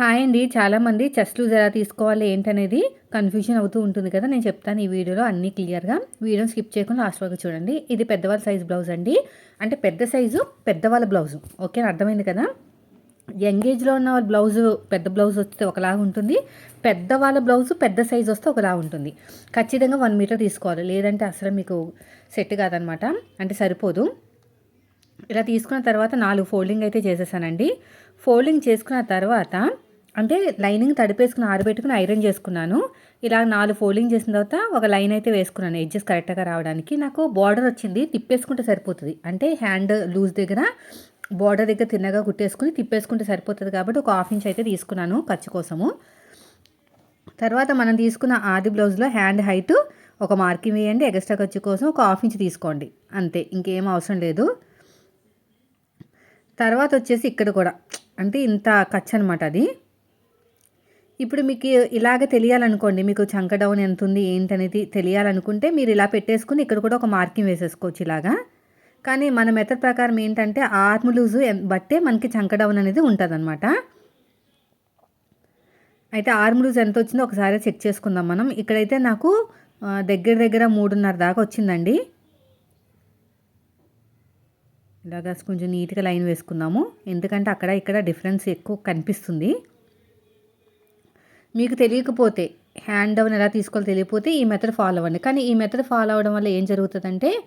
Hi అండి. చాలామంది chest loose ఎలా తీసుకోవాలి ఏంటనేది కన్ఫ్యూజన్ అవుతూ ఉంటుంది కదా. నేను చెప్తాను ఈ వీడియోలో అన్నీ క్లియర్గా. వీడియోని స్కిప్ చేయకుండా లాస్ట్ వరకు చూడండి. ఇది పెద్దవాళ్ళ సైజ్ బ్లౌజ్ అండి. అంటే పెద్ద సైజు పెద్దవాళ్ళ బ్లౌజు. ఓకే అర్థమైంది కదా. యంగ్ ఏజ్లో ఉన్న వాళ్ళ బ్లౌజు పెద్ద బ్లౌజ్ వస్తే ఒకలాగా ఉంటుంది. పెద్దవాళ్ళ బ్లౌజ్ పెద్ద సైజ్ వస్తే ఒకలా ఉంటుంది. ఖచ్చితంగా వన్ మీటర్ తీసుకోవాలి. లేదంటే అసలు మీకు సెట్ కాదనమాట. అంటే సరిపోదు. ఇలా తీసుకున్న తర్వాత నాలుగు ఫోల్డింగ్ అయితే చేసేసానండి. ఫోల్డింగ్ చేసుకున్న తర్వాత అంటే లైనింగ్ తడిపేసుకుని ఆరబెట్టుకుని ఐరన్ చేసుకున్నాను. ఇలా నాలుగు ఫోల్డింగ్ చేసిన తర్వాత ఒక లైన్ అయితే వేసుకున్నాను. ఎడ్జెస్ కరెక్ట్గా రావడానికి. నాకు బార్డర్ వచ్చింది తిప్పేసుకుంటే సరిపోతుంది. అంటే హ్యాండ్ లూజ్ దగ్గర బార్డర్ దగ్గర తిన్నగా కుట్టేసుకుని తిప్పేసుకుంటే సరిపోతుంది కాబట్టి ఒక హాఫ్ ఇంచ్ అయితే తీసుకున్నాను ఖర్చు కోసము. తర్వాత మనం తీసుకున్న ఆది బ్లౌజ్లో హ్యాండ్ హైట్ ఒక మార్కింగ్ వేయండి ఎక్స్ట్రా ఖర్చు కోసం ఒక హాఫ్ ఇంచ్ తీసుకోండి. అంతే ఇంకేం అవసరం లేదు. తర్వాత వచ్చేసి ఇక్కడ కూడా. అంటే ఇంత ఖర్చు అనమాట అది. ఇప్పుడు మీకు ఇలాగ తెలియాలనుకోండి మీకు చంక డౌన్ ఎంత ఉంది ఏంటనేది తెలియాలనుకుంటే మీరు ఇలా పెట్టేసుకుని ఇక్కడ కూడా ఒక మార్కింగ్ వేసేసుకోవచ్చు ఇలాగా. కానీ మన మెథడ్ ప్రకారం ఏంటంటే ఆర్మ్ లూజు బట్టే మనకి చంక డౌన్ అనేది ఉంటుంది అనమాట అయితే ఆర్మ్ లూజ్ ఎంత వచ్చిందో ఒకసారి చెక్ చేసుకుందాం మనం. ఇక్కడైతే నాకు దగ్గర దగ్గర మూడున్నర దాకా వచ్చిందండి. ఇలాగా కొంచెం నీట్గా లైన్ వేసుకుందాము. ఎందుకంటే అక్కడ ఇక్కడ డిఫరెన్స్ ఎక్కువ కనిపిస్తుంది. మీకు తెలియకపోతే హ్యాండ్ డౌన్ ఎలా తీసుకోవాలో తెలియకపోతే ఈ మెథడ్ ఫాలో అవ్వండి. కానీ ఈ మెథడ్ ఫాలో అవ్వడం వల్ల ఏం జరుగుతుందంటే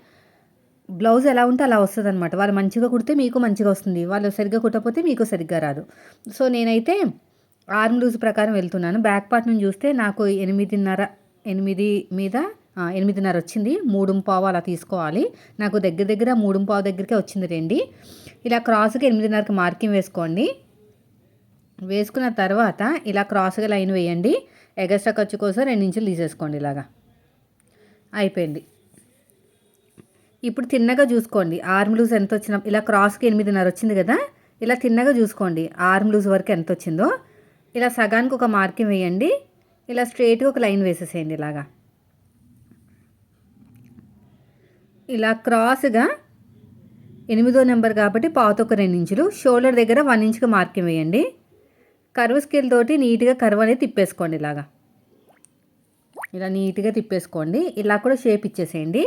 బ్లౌజ్ ఎలా ఉంటే అలా వస్తుంది అనమాట వాళ్ళు మంచిగా కుడితే మీకు మంచిగా వస్తుంది. వాళ్ళు సరిగ్గా కుట్టకపోతే మీకు సరిగ్గా రాదు. సో నేనైతే ఆర్మ్ లూజ్ ప్రకారం వెళ్తున్నాను. బ్యాక్ పార్ట్ నుంచి చూస్తే నాకు ఎనిమిదిన్నర ఎనిమిది మీద ఎనిమిదిన్నర వచ్చింది. మూడు పావు అలా తీసుకోవాలి. నాకు దగ్గర దగ్గర మూడు పావు దగ్గరికే వచ్చింది రండి. ఇలా క్రాస్కి ఎనిమిదిన్నరకి మార్కింగ్ వేసుకోండి. వేసుకున్న తర్వాత ఇలా క్రాస్గా లైన్ వేయండి. ఎగస్ట్రా ఖర్చు కోసం రెండు ఇంచులు తీసేసుకోండి ఇలాగా. అయిపోయింది. ఇప్పుడు తిన్నగా చూసుకోండి. ఆర్మ్ లూజ్ ఎంత వచ్చినా ఇలా క్రాస్కి ఎనిమిదిన్నర వచ్చింది కదా ఇలా తిన్నగా చూసుకోండి. ఆర్మ్ లూజ్ వరకు ఎంత వచ్చిందో ఇలా సగానికి ఒక మార్కింగ్ వేయండి. ఇలా స్ట్రైట్గా ఒక లైన్ వేసేసేయండి ఇలాగా. ఇలా క్రాస్గా ఎనిమిదో నెంబర్ కాబట్టి పాత ఒక రెండు ఇంచులు షోల్డర్ దగ్గర వన్ ఇంచ్కి మార్కింగ్ వేయండి. కర్వ్ స్కేల్ తోటి నీట్గా కర్వ్ అనేది తిప్పేసుకోండి ఇలాగా. ఇలా నీట్గా తిప్పేసుకోండి. ఇలా కూడా షేప్ ఇచ్చేసేయండి.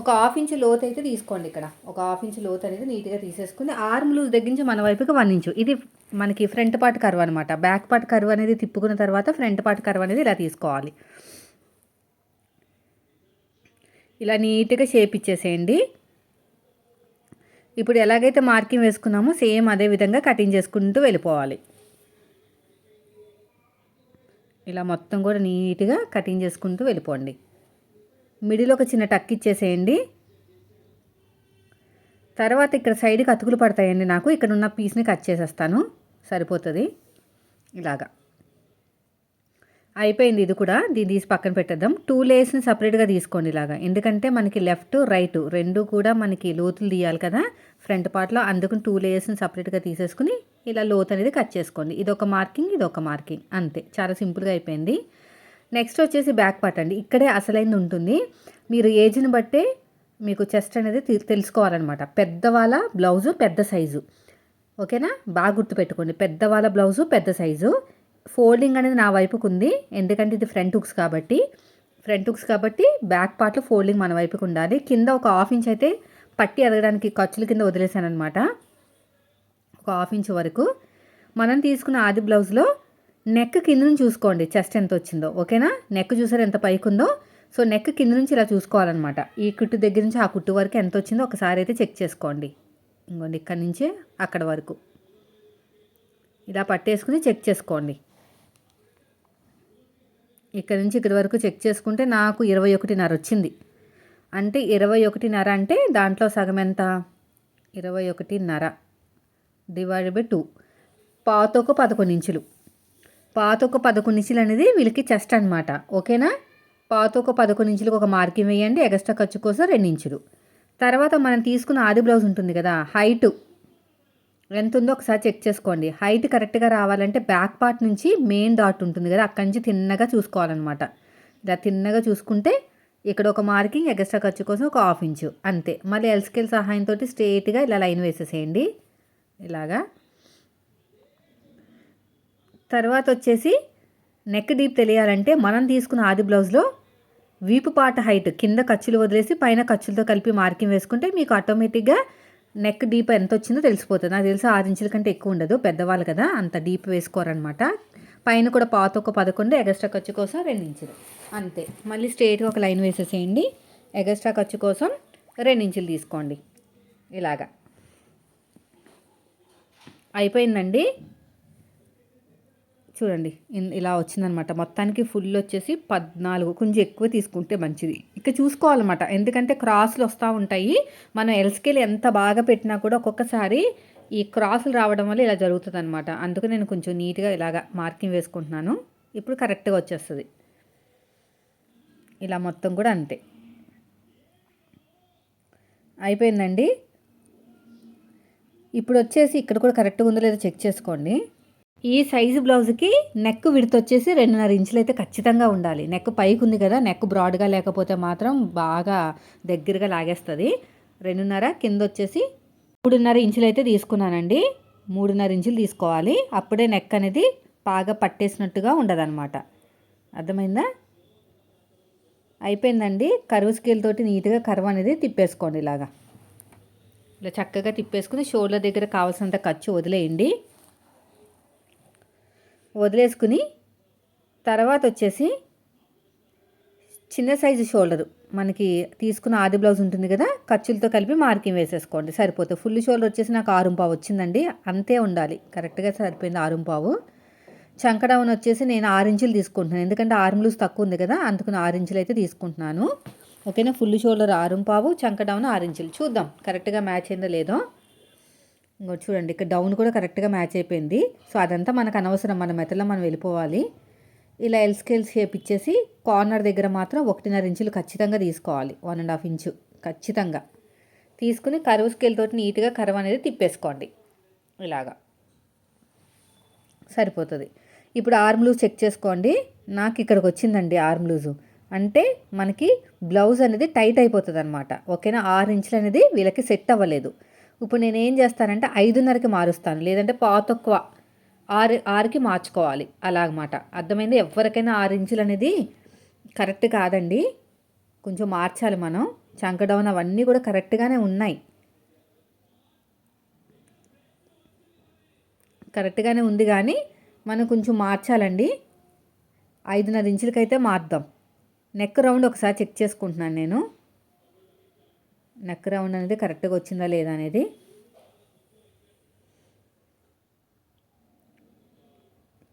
ఒక హాఫ్ ఇంచ్ లోత్ అయితే తీసుకోండి ఇక్కడ. ఒక హాఫ్ ఇంచ్ లోత్ అనేది నీట్గా తీసేసుకుని ఆర్మ్ లూజ్ దగ్గర నుంచి మన వైపుకి వన్ ఇంచు. ఇది మనకి ఫ్రంట్ పార్ట్ కర్వ్ అనమాట బ్యాక్ పార్ట్ కర్వ్ అనేది తిప్పుకున్న తర్వాత ఫ్రంట్ పార్ట్ కర్వ్ అనేది ఇలా తీసుకోవాలి. ఇలా నీట్గా షేప్ ఇచ్చేసేయండి. ఇప్పుడు ఎలాగైతే మార్కింగ్ వేసుకున్నామో సేమ్ అదే విధంగా కటింగ్ చేసుకుంటూ వెళ్ళిపోవాలి. ఇలా మొత్తం కూడా నీట్గా కటింగ్ చేసుకుంటూ వెళ్ళిపోండి. మిడిల్ ఒక చిన్న టక్ ఇచ్చేసేయండి. తర్వాత ఇక్కడ సైడ్కి అతుకులు పడతాయండి నాకు. ఇక్కడ ఉన్న పీస్ని కట్ చేసేస్తాను. సరిపోతుంది. ఇలాగా. అయిపోయింది ఇది కూడా. దీన్ని తీసి పక్కన పెట్టేద్దాం. టూ లేయర్స్ని సపరేట్గా తీసుకోండి ఇలాగా. ఎందుకంటే మనకి లెఫ్ట్ రైట్ రెండు కూడా మనకి లోతులు తీయాలి కదా. ఫ్రంట్ పార్ట్లో అందుకని టూ లేయర్స్ని సపరేట్గా తీసేసుకుని ఇలా లోతు అనేది కట్ చేసుకోండి. ఇది ఒక మార్కింగ్ ఇది ఒక మార్కింగ్. అంతే. చాలా సింపుల్గా అయిపోయింది. నెక్స్ట్ వచ్చేసి బ్యాక్ పార్ట్ అండి. ఇక్కడే అసలైంది ఉంటుంది. మీరు ఏజ్ని బట్టే మీకు చెస్ట్ అనేది తెలుసుకోవాలన్నమాట. పెద్దవాళ్ళ బ్లౌజు పెద్ద సైజు. ఓకేనా? బాగా గుర్తుపెట్టుకోండి. పెద్దవాళ్ళ బ్లౌజు పెద్ద సైజు. ఫోల్డింగ్ అనేది నా వైపుకు ఉంది ఎందుకంటే ఇది ఫ్రంట్ హుక్స్ కాబట్టి. ఫ్రంట్ హుక్స్ కాబట్టి బ్యాక్ పార్ట్లో ఫోల్డింగ్ మన వైపుకు ఉండాలి. కింద ఒక హాఫ్ ఇంచ్ అయితే పట్టి ఎదగడానికి ఖర్చుల కింద వదిలేసాను అనమాట ఒక హాఫ్ ఇంచ్ వరకు మనం తీసుకున్న ఆది బ్లౌజ్లో నెక్ కింద నుంచి చూసుకోండి చెస్ట్ ఎంత వచ్చిందో. ఓకేనా? నెక్ చూసారు ఎంత పైకి ఉందో? సో నెక్ కింద నుంచి ఇలా చూసుకోవాలన్నమాట. ఈ కుట్టు దగ్గర నుంచి ఆ కుట్టు వరకు ఎంత వచ్చిందో ఒకసారి అయితే చెక్ చేసుకోండి. ఇంకోండి ఇక్కడి నుంచే అక్కడ వరకు. ఇలా పట్టేసుకుని చెక్ చేసుకోండి. ఇక్కడ నుంచి ఇక్కడి వరకు చెక్ చేసుకుంటే నాకు ఇరవై ఒకటిన్నర వచ్చింది. అంటే ఇరవై ఒకటిన్నర అంటే దాంట్లో సగం ఎంత? ఇరవై ఒకటిన్నర. Divide by two. పాతొక పదకొండు ఇంచులు. పాత ఒక పదకొండు ఇంచులు అనేది వీళ్ళకి చెస్ట్ అనమాట ఓకేనా? పాత ఒక పదకొండు ఇంచులకు ఒక మార్కింగ్ వేయండి. ఎగస్ట్రా ఖర్చు కోసం రెండు ఇంచులు. తర్వాత మనం తీసుకున్న ఆది బ్లౌజ్ ఉంటుంది కదా హైటు. ఎంత ఉందో ఒకసారి చెక్ చేసుకోండి. హైట్ కరెక్ట్గా రావాలంటే బ్యాక్ పార్ట్ నుంచి మెయిన్ డాట్ ఉంటుంది కదా అక్కడి నుంచి తిన్నగా చూసుకోవాలన్నమాట. ఇలా తిన్నగా చూసుకుంటే ఇక్కడ ఒక మార్కింగ్ ఎక్స్ట్రా ఖర్చు కోసం ఒక హాఫ్ ఇంచు. అంతే. మళ్ళీ ఎల్స్కేల్ సహాయంతో స్ట్రేట్గా ఇలా లైన్ వేసేసేయండి. ఇలాగా. తర్వాత వచ్చేసి నెక్ డీప్ తెలియాలంటే మనం తీసుకున్న ఆది బ్లౌజ్లో వీపు పాట హైట్ కింద ఖర్చులు వదిలేసి పైన ఖర్చులతో కలిపి మార్కింగ్ వేసుకుంటే మీకు ఆటోమేటిక్గా నెక్ డీప్ ఎంత వచ్చిందో తెలిసిపోతుంది. నాకు తెలిసి ఆరు ఇంచుల కంటే ఎక్కువ ఉండదు. పెద్దవాళ్ళు కదా అంత డీప్ వేసుకోరనమాట పైన కూడా పాత ఒక పదకొండు ఎగస్ట్రా ఖర్చు కోసం రెండు ఇంచులు. అంతే. మళ్ళీ స్ట్రేట్గా ఒక లైన్ వేసేసేయండి. ఎగస్ట్రా ఖర్చు కోసం రెండు ఇంచులు తీసుకోండి. ఇలాగా. అయిపోయిందండి. చూడండి ఇన్- ఇలా వచ్చిందనమాట. మొత్తానికి ఫుల్ వచ్చేసి పద్నాలుగు కొంచెం ఎక్కువ తీసుకుంటే మంచిది. ఇక చూసుకోవాలన్నమాట. ఎందుకంటే క్రాసులు వస్తూ ఉంటాయి. మనం ఎల్స్కేల్ ఎంత బాగా పెట్టినా కూడా ఒక్కొక్కసారి ఈ క్రాసులు రావడం వల్ల ఇలా జరుగుతుంది అనమాట అందుకు నేను కొంచెం నీట్గా ఇలాగా మార్కింగ్ వేసుకుంటున్నాను. ఇప్పుడు కరెక్ట్గా వచ్చేస్తుంది. ఇలా మొత్తం కూడా అంతే. అయిపోయిందండి. ఇప్పుడు వచ్చేసి ఇక్కడ కూడా కరెక్ట్గా ఉందో లేదో చెక్ చేసుకోండి. ఈ సైజు బ్లౌజ్కి నెక్ విడత వచ్చేసి రెండున్నర ఇంచులు అయితే ఖచ్చితంగా ఉండాలి. నెక్ పైకి ఉంది కదా నెక్ బ్రాడ్గా లేకపోతే మాత్రం బాగా దగ్గరగా లాగేస్తుంది. రెండున్నర కింద వచ్చేసి మూడున్నర ఇంచులు అయితే తీసుకున్నానండి. మూడున్నర ఇంచులు తీసుకోవాలి. అప్పుడే నెక్ అనేది బాగా పట్టేసినట్టుగా ఉండదన్నమాట. అర్థమైందా? అయిపోయిందండి. కరువు స్కేల్ తోటి నీట్గా కరువు అనేది తిప్పేసుకోండి ఇలాగా. ఇలా చక్కగా తిప్పేసుకుని షోల్డర్ దగ్గర కావాల్సినంత ఖర్చు వదిలేయండి. వదిలేసుకుని తర్వాత వచ్చేసి చిన్న సైజు షోల్డర్. మనకి తీసుకున్న ఆది బ్లౌజ్ ఉంటుంది కదా ఖర్చులతో కలిపి మార్కింగ్ వేసేసుకోండి. సరిపోతుంది ఫుల్ షోల్డర్ వచ్చేసి నాకు ఆరుంపావు వచ్చిందండి. అంతే ఉండాలి. కరెక్ట్గా సరిపోయింది ఆరుంపావు చంకడౌన్ వచ్చేసి నేను ఆరు ఇంచులు తీసుకుంటున్నాను. ఎందుకంటే ఆరు లూజ్ తక్కువ ఉంది కదా అందుకని ఆరు ఇంచులు అయితే తీసుకుంటున్నాను. ఓకేనా? ఫుల్ షోల్డర్ ఆరు పావు చంకడౌన్ ఆరు ఇంచులు. చూద్దాం. కరెక్ట్గా మ్యాచ్ అయిందో లేదో? ఇంకోటి చూడండి. ఇక్కడ డౌన్ కూడా కరెక్ట్గా మ్యాచ్ అయిపోయింది. సో అదంతా మనకు అనవసరం. మన మెథడ్లో మనం వెళ్ళిపోవాలి. ఇలా ఎల్ స్కేల్ షేప్ ఇచ్చేసి కార్నర్ దగ్గర మాత్రం ఒకటిన్నర ఇంచులు ఖచ్చితంగా తీసుకోవాలి. One and half inch. ఖచ్చితంగా. తీసుకుని కరువు స్కేల్ తోటి నీట్గా కరువు అనేది తిప్పేసుకోండి. ఇలాగా. సరిపోతుంది. ఇప్పుడు ఆర్మ్ లూజ్ చెక్ చేసుకోండి. నాకు ఇక్కడికి వచ్చిందండి ఆర్మ్ లూజు అంటే మనకి బ్లౌజ్ అనేది టైట్ అయిపోతుంది అనమాట ఓకేనా? ఆరు ఇంచులు అనేది వీళ్ళకి సెట్ అవ్వలేదు. ఇప్పుడు నేను ఏం చేస్తానంటే ఐదున్నరకి మారుస్తాను. లేదంటే పావు ఆరు ఆరుకి మార్చుకోవాలి. అలాగమాట. అర్థమైంది? ఎవరికైనా ఆరు ఇంచులు అనేది కరెక్ట్ కాదండి. కొంచెం మార్చాలి మనం. చంకడౌన్ అవన్నీ కూడా కరెక్ట్గానే ఉన్నాయి. కరెక్ట్గానే ఉంది కానీ మనం కొంచెం మార్చాలండి. ఐదున్నర ఇంచులకైతే మార్దాం నెక్ రౌండ్ ఒకసారి చెక్ చేసుకుంటున్నాను నేను. నెక్ రౌండ్ అనేది కరెక్ట్గా వచ్చిందా లేదా అనేది.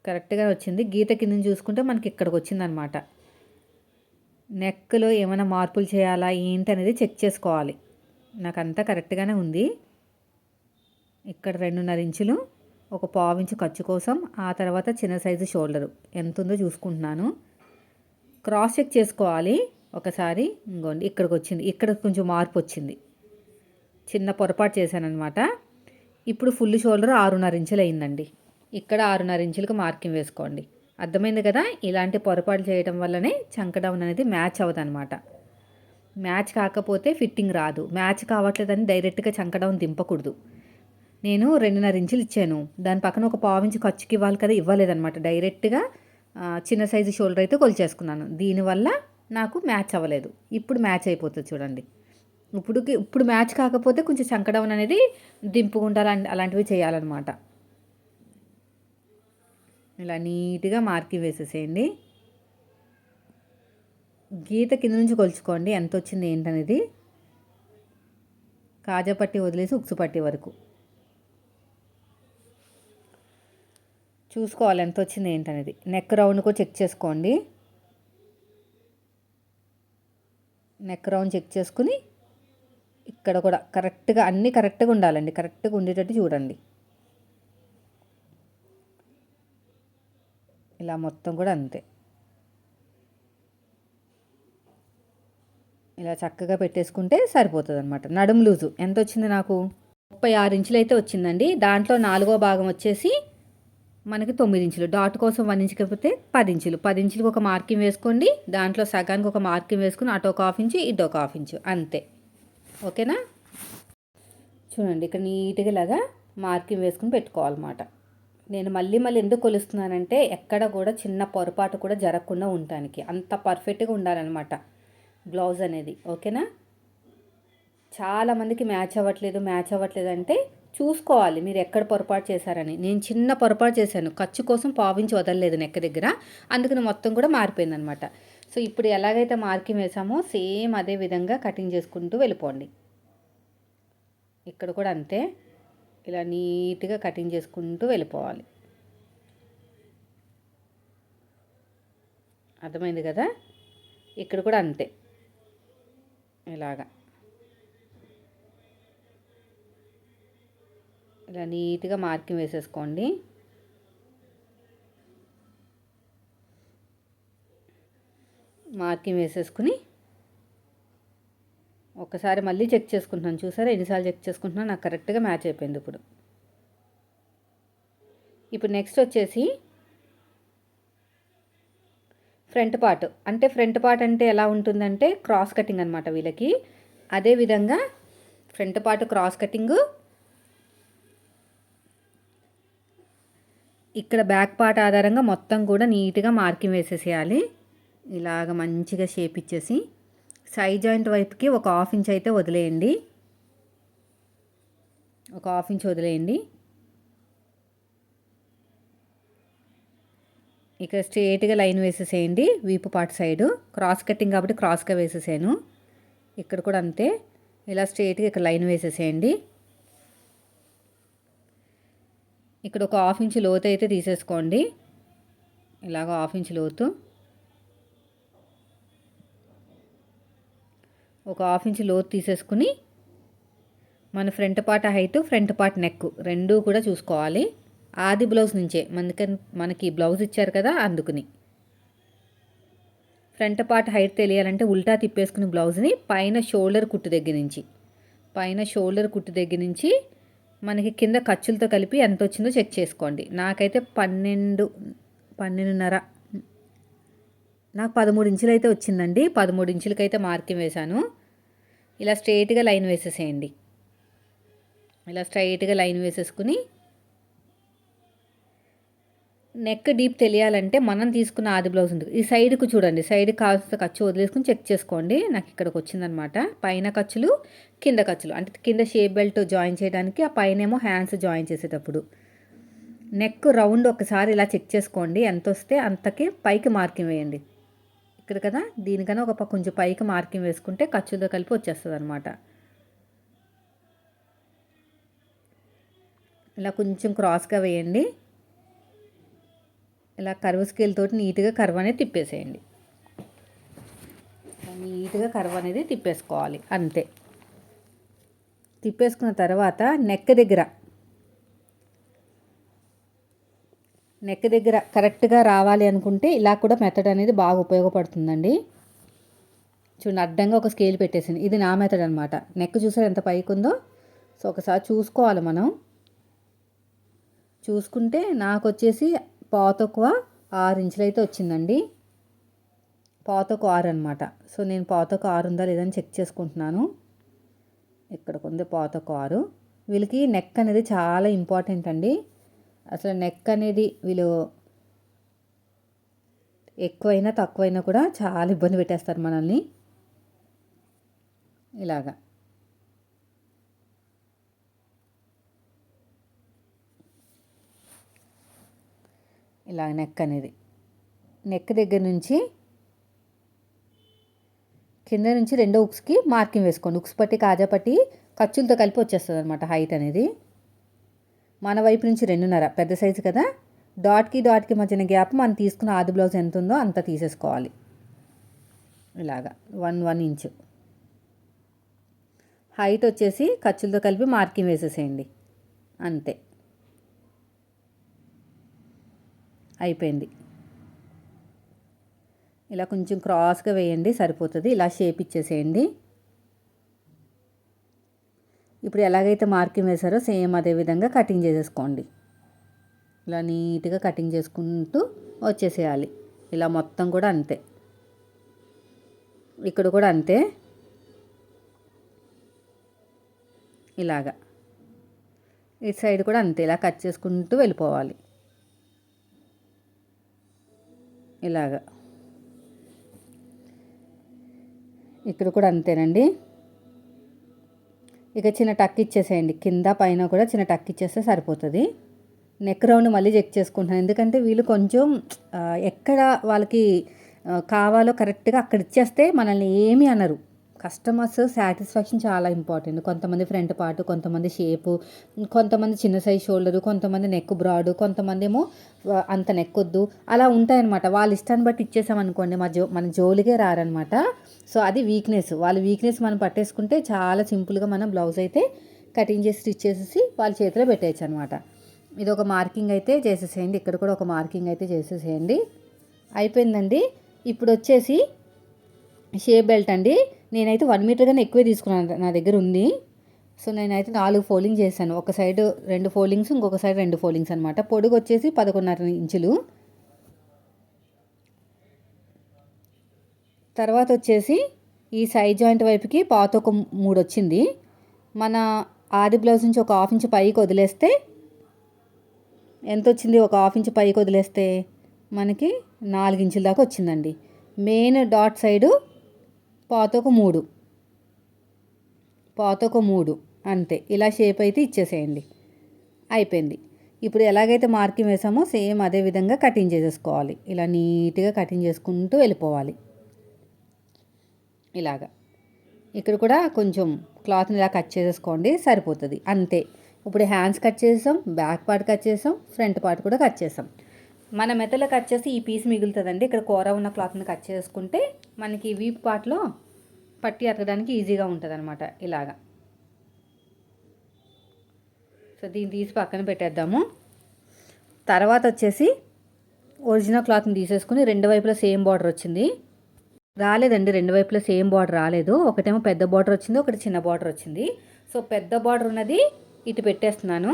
కరెక్ట్గా వచ్చింది. గీత కింద చూసుకుంటే మనకి ఇక్కడికి వచ్చిందనమాట. నెక్లో ఏమైనా మార్పులు చేయాలా ఏంటి అనేది చెక్ చేసుకోవాలి. నాకు అంతా కరెక్ట్గానే ఉంది. ఇక్కడ రెండున్నర ఇంచులు ఒక పావు ఇంచు ఖర్చు కోసం ఆ తర్వాత చిన్న సైజు షోల్డరు ఎంత ఉందో చూసుకుంటున్నాను. క్రాస్ చెక్ చేసుకోవాలి. ఒకసారి ఇంకోండి ఇక్కడికి వచ్చింది ఇక్కడ కొంచెం మార్పు వచ్చింది. చిన్న పొరపాటు చేశానమాట ఇప్పుడు ఫుల్ షోల్డర్ ఆరున్నర ఇంచులు అయిందండి. ఇక్కడ ఆరున్నర ఇంచులకు మార్కింగ్ వేసుకోండి. అర్థమైంది కదా? ఇలాంటి పొరపాటు చేయడం వల్లనే చంక డౌన్ అనేది మ్యాచ్ అవ్వదన్నమాట. మ్యాచ్ కాకపోతే ఫిట్టింగ్ రాదు. మ్యాచ్ కావట్లేదని డైరెక్ట్గా చంక డౌన్ దింపకూడదు. నేను రెండున్నర ఇంచులు ఇచ్చాను. దాని పక్కన ఒక పావు ఇంచు ఖర్చుకి ఇవ్వాలి కదా? ఇవ్వలేదన్నమాట. డైరెక్ట్గా చిన్న సైజు షోల్డర్ అయితే కొలిచేసుకున్నాను. దీనివల్ల నాకు మ్యాచ్ అవ్వలేదు. ఇప్పుడు మ్యాచ్ అయిపోతుంది చూడండి. ఇప్పుడు ఇప్పుడు మ్యాచ్ కాకపోతే కొంచెం చంకడం అనేది దింపుకుంటా అలాంటివి చేయాలన్నమాట. ఇలా నీట్గా మార్కింగ్ వేసేసేయండి. గీత కింద నుంచి కొలుచుకోండి. ఎంత వచ్చింది ఏంటనేది? కాజా పట్టి వదిలేసి ఉక్సు పట్టి వరకు. చూసుకోవాలి ఎంత వచ్చింది ఏంటనేది. నెక్ రౌండ్ కూడా చెక్ చేసుకోండి. నెక్ రౌండ్ చెక్ చేసుకుని ఇక్కడ కూడా కరెక్ట్గా అన్నీ కరెక్ట్గా ఉండాలండి. కరెక్ట్గా ఉండేటట్టు చూడండి. ఇలా మొత్తం కూడా అంతే. ఇలా చక్కగా పెట్టేసుకుంటే సరిపోతుంది అనమాట నడుము లూజు. ఎంత వచ్చింది నాకు? ముప్పై ఆరు ఇంచులు అయితే వచ్చిందండి. దాంట్లో నాలుగో భాగం వచ్చేసి మనకి తొమ్మిది ఇంచులు. డాట్ కోసం వన్ ఇంచు కాకపోతే పది ఇంచులు. పది ఇంచులకు ఒక మార్కింగ్ వేసుకోండి. దాంట్లో సగానికి ఒక మార్కింగ్ వేసుకుని అటు ఒక హాఫ్ ఇంచు ఇటు ఒక హాఫ్ ఇంచు. అంతే. ఓకేనా? చూడండి ఇక్కడ నీట్గా ఇలాగా మార్కింగ్ వేసుకుని పెట్టుకోవాలన్నమాట. నేను మళ్ళీ మళ్ళీ ఎందుకు కొలుస్తున్నానంటే ఎక్కడ కూడా చిన్న పొరపాటు కూడా జరగకుండా ఉండటానికి. అంత పర్ఫెక్ట్గా ఉండాలన్నమాట బ్లౌజ్ అనేది. ఓకేనా? చాలామందికి మ్యాచ్ అవ్వట్లేదు మ్యాచ్ అవ్వట్లేదు అంటే చూసుకోవాలి. మీరు ఎక్కడ పొరపాటు చేశారని. నేను చిన్న పొరపాటు చేశాను. ఖర్చు కోసం పావించి వదలలేదు నెక్క దగ్గర. అందుకని మొత్తం కూడా మారిపోయింది అనమాట సో ఇప్పుడు ఎలాగైతే మార్కింగ్ వేసామో సేమ్ అదే విధంగా కటింగ్ చేసుకుంటూ వెళ్ళిపోండి. ఇక్కడ కూడా అంతే. ఇలా నీట్గా కటింగ్ చేసుకుంటూ వెళ్ళిపోవాలి. అర్థమైంది కదా? ఇక్కడ కూడా అంతే. ఇలాగా. ఇలా నీట్గా మార్కింగ్ వేసేసుకోండి. మార్కింగ్ వేసేసుకుని ఒకసారి మళ్ళీ చెక్ చేసుకుంటున్నాను. చూసారా? ఎన్నిసార్లు చెక్ చేసుకుంటున్నాను. నాకు కరెక్ట్గా మ్యాచ్ అయిపోయింది ఇప్పుడు. ఇప్పుడు నెక్స్ట్ వచ్చేసి ఫ్రంట్ పార్ట్. అంటే ఫ్రంట్ పార్ట్ అంటే ఎలా ఉంటుందంటే క్రాస్ కటింగ్ అనమాట వీళ్ళకి. అదేవిధంగా ఫ్రంట్ పార్ట్ క్రాస్ కటింగు ఇక్కడ బ్యాక్ పార్ట్ ఆధారంగా మొత్తం కూడా నీట్గా మార్కింగ్ వేసేసేయాలి. ఇలాగ మంచిగా షేప్ ఇచ్చేసి సైడ్ జాయింట్ వైపుకి ఒక హాఫ్ ఇంచ్ అయితే వదిలేయండి. ఒక హాఫ్ ఇంచ్ వదిలేయండి. ఇక్కడ స్ట్రేట్గా లైన్ వేసేసేయండి వీపు పార్ట్ సైడు క్రాస్ కటింగ్ కాబట్టి క్రాస్గా వేసేసాను. ఇక్కడ కూడా అంతే. ఇలా స్ట్రేట్గా ఇక్కడ లైన్ వేసేసేయండి. ఇక్కడ ఒక హాఫ్ ఇంచ్ లోతు అయితే తీసేసుకోండి. ఇలాగ హాఫ్ ఇంచ్ లోతు. ఒక హాఫ్ ఇంచ్ లోతు తీసేసుకుని మన front part height front part neck రెండూ కూడా చూసుకోవాలి. ఆది బ్లౌజ్ నుంచే మనకి మనకి బ్లౌజ్ ఇచ్చారు కదా అందుకుని. ఫ్రంట్ పార్ట్ హైట్ తెలియాలంటే ఉల్టా తిప్పేసుకుని బ్లౌజ్ని పైన షోల్డర్ కుట్టు దగ్గర నుంచి పైన షోల్డర్ కుట్టు దగ్గర నుంచి మనకి కింద ఖర్చులతో కలిపి ఎంత వచ్చిందో చెక్ చేసుకోండి. నాకైతే పన్నెండు పన్నెండున్నర నాకు పదమూడు ఇంచులు అయితే వచ్చిందండి. పదమూడు ఇంచులకైతే మార్కింగ్ వేశాను. ఇలా స్ట్రైట్గా లైన్ వేసేసేయండి. ఇలా స్ట్రైట్గా లైన్ వేసేసుకుని నెక్ డీప్ తెలియాలంటే మనం తీసుకున్న ఆది బ్లౌజ్ ఉంది. ఈ సైడ్కు చూడండి. సైడ్ కావాల్సిన ఖర్చు వదిలేసుకుని చెక్ చేసుకోండి. నాకు ఇక్కడికి వచ్చిందనమాట. పైన ఖర్చులు కింద ఖర్చులు. అంటే కింద షేప్ బెల్ట్ జాయిన్ చేయడానికి ఆ పైన ఏమో హ్యాండ్స్ జాయిన్ చేసేటప్పుడు. నెక్ రౌండ్ ఒకసారి ఇలా చెక్ చేసుకోండి. ఎంత వస్తే అంతకి పైకి మార్కింగ్ వేయండి. ఇక్కడ కదా? దీనికన్నా ఒక కొంచెం పైకి మార్కింగ్ వేసుకుంటే ఖర్చులతో కలిపి వచ్చేస్తుంది అనమాట ఇలా కొంచెం క్రాస్గా వేయండి. ఇలా కర్వ్ స్కేల్ తోటి నీట్గా కర్వ్ అనేది తిప్పేసేయండి. నీట్గా కర్వ్ అనేది తిప్పేసుకోవాలి అంతే. తిప్పేసుకున్న తర్వాత నెక్ దగ్గర నెక్ దగ్గర కరెక్ట్గా రావాలి అనుకుంటే ఇలా కూడా మెథడ్ అనేది బాగా ఉపయోగపడుతుందండి. చూడండి అడ్డంగా ఒక స్కేల్ పెట్టేసింది. ఇది నా మెథడ్ అనమాట నెక్ చూసారు ఎంత పైకి ఉందో? సో ఒకసారి చూసుకోవాలి మనం. చూసుకుంటే నాకు వచ్చేసి పాతొక్కువ ఆరు ఇంచులు అయితే వచ్చిందండి. పాతొక్క ఆరు అనమాట సో నేను పాతొక్క ఆరు ఉందా లేదని చెక్ చేసుకుంటున్నాను. ఇక్కడ ఉంది పాతొక్క ఆరు. వీళ్ళకి నెక్ అనేది చాలా ఇంపార్టెంట్ అండి. అసలు నెక్ అనేది వీళ్ళు ఎక్కువైనా తక్కువైనా కూడా చాలా ఇబ్బంది పెట్టేస్తారు మనల్ని. ఇలాగా. ఇలా నెక్ అనేది. నెక్ దగ్గర నుంచి కింద నుంచి రెండో ఉక్స్కి మార్కింగ్ వేసుకోండి. ఉక్స్ పట్టి కాజా పట్టి ఖర్చులతో కలిపి వచ్చేస్తుంది అనమాట హైట్ అనేది. మన వైపు నుంచి రెండున్నర పెద్ద సైజు కదా. డాట్కి డాట్కి మధ్యన గ్యాప్ మనం తీసుకున్న ఆది బ్లౌజ్ ఎంత ఉందో అంత తీసేసుకోవాలి. ఇలాగా వన్ వన్ ఇంచు. హైట్ వచ్చేసి ఖర్చులతో కలిపి మార్కింగ్ వేసేసేయండి. అంతే. అయిపోయింది. ఇలా కొంచెం క్రాస్గా వేయండి సరిపోతుంది. ఇలా షేప్ ఇచ్చేసేయండి. ఇప్పుడు ఎలాగైతే మార్కింగ్ వేశారో సేమ్ అదే విధంగా కటింగ్ చేసేసుకోండి. ఇలా నీట్గా కటింగ్ చేసుకుంటూ వచ్చేసేయాలి. ఇలా మొత్తం కూడా అంతే. ఇక్కడ కూడా అంతే. ఇలాగా. ఇటు సైడ్ కూడా అంతే. ఇలా కట్ చేసుకుంటూ వెళ్ళిపోవాలి. ఇలాగా. ఇక్కడ కూడా అంతేనండి. ఇక చిన్న టక్ ఇచ్చేసేయండి. కింద పైన కూడా చిన్న టక్ ఇచ్చేస్తే సరిపోతుంది. నెక్ రౌండ్ మళ్ళీ చెక్ చేసుకుంటాను ఎందుకంటే వీళ్ళు కొంచెం ఎక్కడ వాళ్ళకి కావాలో కరెక్ట్గా అక్కడ ఇచ్చేస్తే మనల్ని ఏమీ అనరు. కస్టమర్స్ సాటిస్ఫాక్షన్ చాలా ఇంపార్టెంట్. కొంతమంది ఫ్రంట్ పార్ట్ కొంతమంది షేపు కొంతమంది చిన్న సైజ్ షోల్డరు కొంతమంది నెక్ బ్రాడ్ కొంతమంది ఏమో అంత నెక్ వద్దు. అలా ఉంటాయన్నమాట. వాళ్ళ ఇష్టాన్ని బట్టి ఇచ్చేసామనుకోండి మా జో మన జోలికే రారనమాట సో అది వీక్నెస్ వాళ్ళ వీక్నెస్ మనం పట్టేసుకుంటే చాలా సింపుల్గా మనం బ్లౌజ్ అయితే కటింగ్ చేసి స్టిచ్ చేసేసి వాళ్ళ చేతిలో పెట్టేయచ్చు అనమాట ఇది ఒక మార్కింగ్ అయితే చేసేసేయండి. ఇక్కడ కూడా ఒక మార్కింగ్ అయితే చేసేసేయండి. అయిపోయిందండి. ఇప్పుడు వచ్చేసి షేప్ బెల్ట్ అండి. నేనైతే వన్ మీటర్ కన్నా ఎక్కువే తీసుకున్నాను నా దగ్గర ఉంది. సో నేనైతే నాలుగు ఫోల్డింగ్ చేశాను. ఒక సైడ్ రెండు ఫోల్డింగ్స్ ఇంకొక సైడ్ రెండు ఫోల్డింగ్స్ అనమాట పొడుగు వచ్చేసి పదకొండున్నర ఇంచులు. తర్వాత వచ్చేసి ఈ సైడ్ జాయింట్ వైపుకి పాత ఒక మూడు వచ్చింది. మన ఆది బ్లౌజ్ నుంచి ఒక హాఫ్ ఇంచ్ పైకి వదిలేస్తే ఎంత వచ్చింది ఒక హాఫ్ ఇంచ్ పైకి వదిలేస్తే మనకి నాలుగు ఇంచుల దాకా వచ్చిందండి. మెయిన్ డాట్ సైడు పాతొక మూడు. పాతొక మూడు. అంతే. ఇలా షేప్ అయితే ఇచ్చేసేయండి. అయిపోయింది. ఇప్పుడు ఎలాగైతే మార్కింగ్ వేసామో సేమ్ అదే విధంగా కటింగ్ చేసేసుకోవాలి. ఇలా నీట్గా కటింగ్ చేసుకుంటూ వెళ్ళిపోవాలి. ఇలాగా. ఇక్కడ కూడా కొంచెం క్లాత్ని ఇలా కట్ చేసేసుకోండి సరిపోతుంది. అంతే. ఇప్పుడు హ్యాండ్స్ కట్ చేసాం బ్యాక్ పార్ట్ కట్ చేసాం ఫ్రంట్ పార్ట్ కూడా కట్ చేసాం. మన మెత్తలో కట్ చేసి ఈ పీస్ మిగులుతుందండి. ఇక్కడ కూర ఉన్న క్లాత్ని కట్ చేసుకుంటే మనకి వీప్ పార్ట్లో పట్టి అతకడానికి ఈజీగా ఉంటుంది అనమాట ఇలాగా. సో దీన్ని తీసి పక్కన పెట్టేద్దాము. తర్వాత వచ్చేసి ఒరిజినల్ క్లాత్ని తీసేసుకుని రెండు వైపులా సేమ్ బార్డర్ వచ్చింది. రాలేదండి రెండు వైపులా సేమ్ బార్డర్ రాలేదు. ఒకటేమో పెద్ద బార్డర్ వచ్చింది ఒకటి చిన్న బార్డర్ వచ్చింది. సో పెద్ద బార్డర్ ఉన్నది ఇటు పెట్టేస్తున్నాను.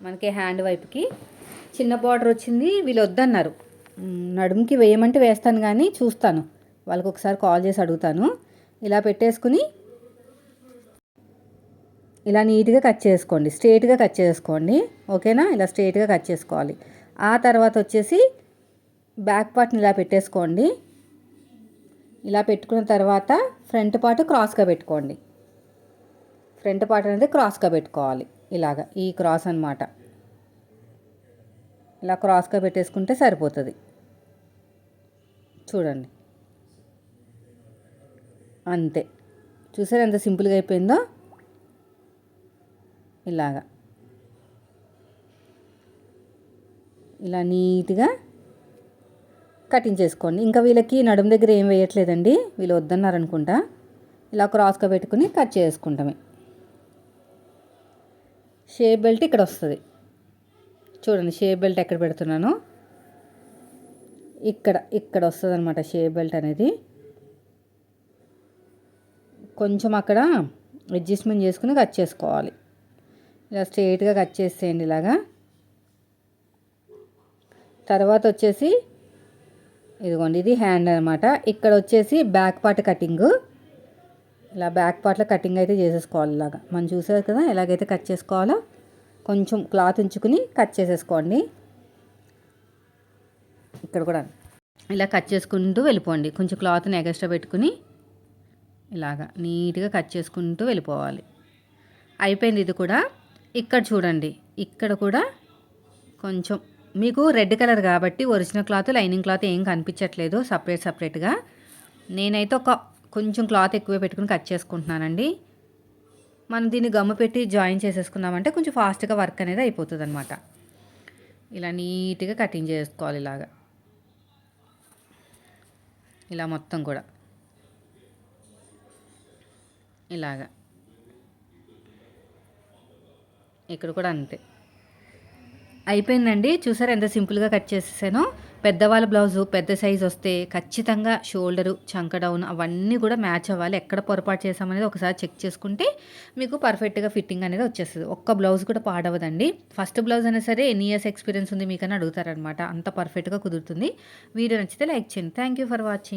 మనకి హ్యాండ్ వైపుకి చిన్న బార్డర్ వచ్చింది వీళ్ళు వద్దన్నారు. నడుముకి వేయమంటే వేస్తాను కానీ చూస్తాను. వాళ్ళకి ఒకసారి కాల్ చేసి అడుగుతాను. ఇలా పెట్టేసుకుని ఇలా నీట్గా కట్ చేసుకోండి. స్ట్రేట్గా కట్ చేసుకోండి. ఓకేనా ఇలా స్ట్రేట్గా కట్ చేసుకోవాలి. ఆ తర్వాత వచ్చేసి బ్యాక్ పార్ట్ని ఇలా పెట్టేసుకోండి. ఇలా పెట్టుకున్న తర్వాత ఫ్రంట్ పార్ట్ క్రాస్గా పెట్టుకోండి. ఫ్రంట్ పార్ట్ అనేది క్రాస్గా పెట్టుకోవాలి. ఇలాగ. ఈ క్రాస్ అనమాట ఇలా క్రాస్గా పెట్టేసుకుంటే సరిపోతుంది. చూడండి. అంతే. చూసారు ఎంత సింపుల్గా అయిపోయిందో? ఇలాగా. ఇలా నీట్గా కటింగ్ చేసుకోండి. ఇంకా వీళ్ళకి నడుము దగ్గర ఏం వేయట్లేదండి. వీళ్ళు వద్దన్నారనుకుంటా. ఇలా క్రాస్గా పెట్టుకుని కట్ చేసుకుంటామే. షేప్ బెల్ట్ ఇక్కడ వస్తుంది. చూడండి షేప్ బెల్ట్ ఎక్కడ పెడుతున్నాను? ఇక్కడ ఇక్కడ వస్తుంది అనమాట షేప్ బెల్ట్ అనేది. కొంచెం అక్కడ అడ్జస్ట్మెంట్ చేసుకుని కట్ చేసుకోవాలి. ఇలా స్ట్రైట్గా కట్ చేసేయండి ఇలాగా. తర్వాత వచ్చేసి ఇదిగోండి ఇది హ్యాండ్ అనమాట ఇక్కడ వచ్చేసి బ్యాక్ పార్ట్ కటింగ్. ఇలా బ్యాక్ పార్ట్లో కటింగ్ అయితే చేసేసుకోవాలి ఇలాగా. మనం చూసారు కదా ఎలాగైతే కట్ చేసుకోవాలో కొంచెం క్లాత్ ఉంచుకుని కట్ చేసేసుకోండి. ఇక్కడ కూడా ఇలా కట్ చేసుకుంటూ వెళ్ళిపోండి. కొంచెం క్లాత్ని ఎగస్ట్రా పెట్టుకుని ఇలాగా నీట్గా కట్ చేసుకుంటూ వెళ్ళిపోవాలి. అయిపోయింది ఇది కూడా. ఇక్కడ చూడండి. ఇక్కడ కూడా కొంచెం మీకు రెడ్ కలర్ కాబట్టి ఒరిజినల్ క్లాత్ లైనింగ్ క్లాత్ ఏం కనిపించట్లేదు సపరేట్ సపరేట్గా. నేనైతే ఒక కొంచెం క్లాత్ ఎక్కువ పెట్టుకుని కట్ చేసుకుంటున్నానండి. మనం దీన్ని గమ్ము పెట్టి జాయిన్ చేసేసుకున్నామంటే కొంచెం ఫాస్ట్గా వర్క్ అనేది అయిపోతుంది అనమాట ఇలా నీట్గా కటింగ్ చేసుకోవాలి ఇలాగా. ఇలా మొత్తం కూడా. ఇలాగా. ఇక్కడ కూడా అంతే. అయిపోయిందండి. చూసారు ఎంత సింపుల్గా కట్ చేసేసానో? పెద్దవాళ్ళ బ్లౌజు పెద్ద సైజ్ వస్తే ఖచ్చితంగా షోల్డరు చంక డౌన్ అవన్నీ కూడా మ్యాచ్ అవ్వాలి. ఎక్కడ పొరపాటు చేసామనేది ఒకసారి చెక్ చేసుకుంటే మీకు పర్ఫెక్ట్గా ఫిట్టింగ్ అనేది వచ్చేస్తుంది. ఒక్క బ్లౌజ్ కూడా పాడవదండి. ఫస్ట్ బ్లౌజ్ అయినా సరే ఎన్ని ఇయర్స్ ఎక్స్పీరియన్స్ ఉంది మీకన్నా అడుగుతారనమాట. అంత పర్ఫెక్ట్గా కుదురుతుంది. వీడియో నచ్చితే లైక్ చేయండి. Thank you for watching.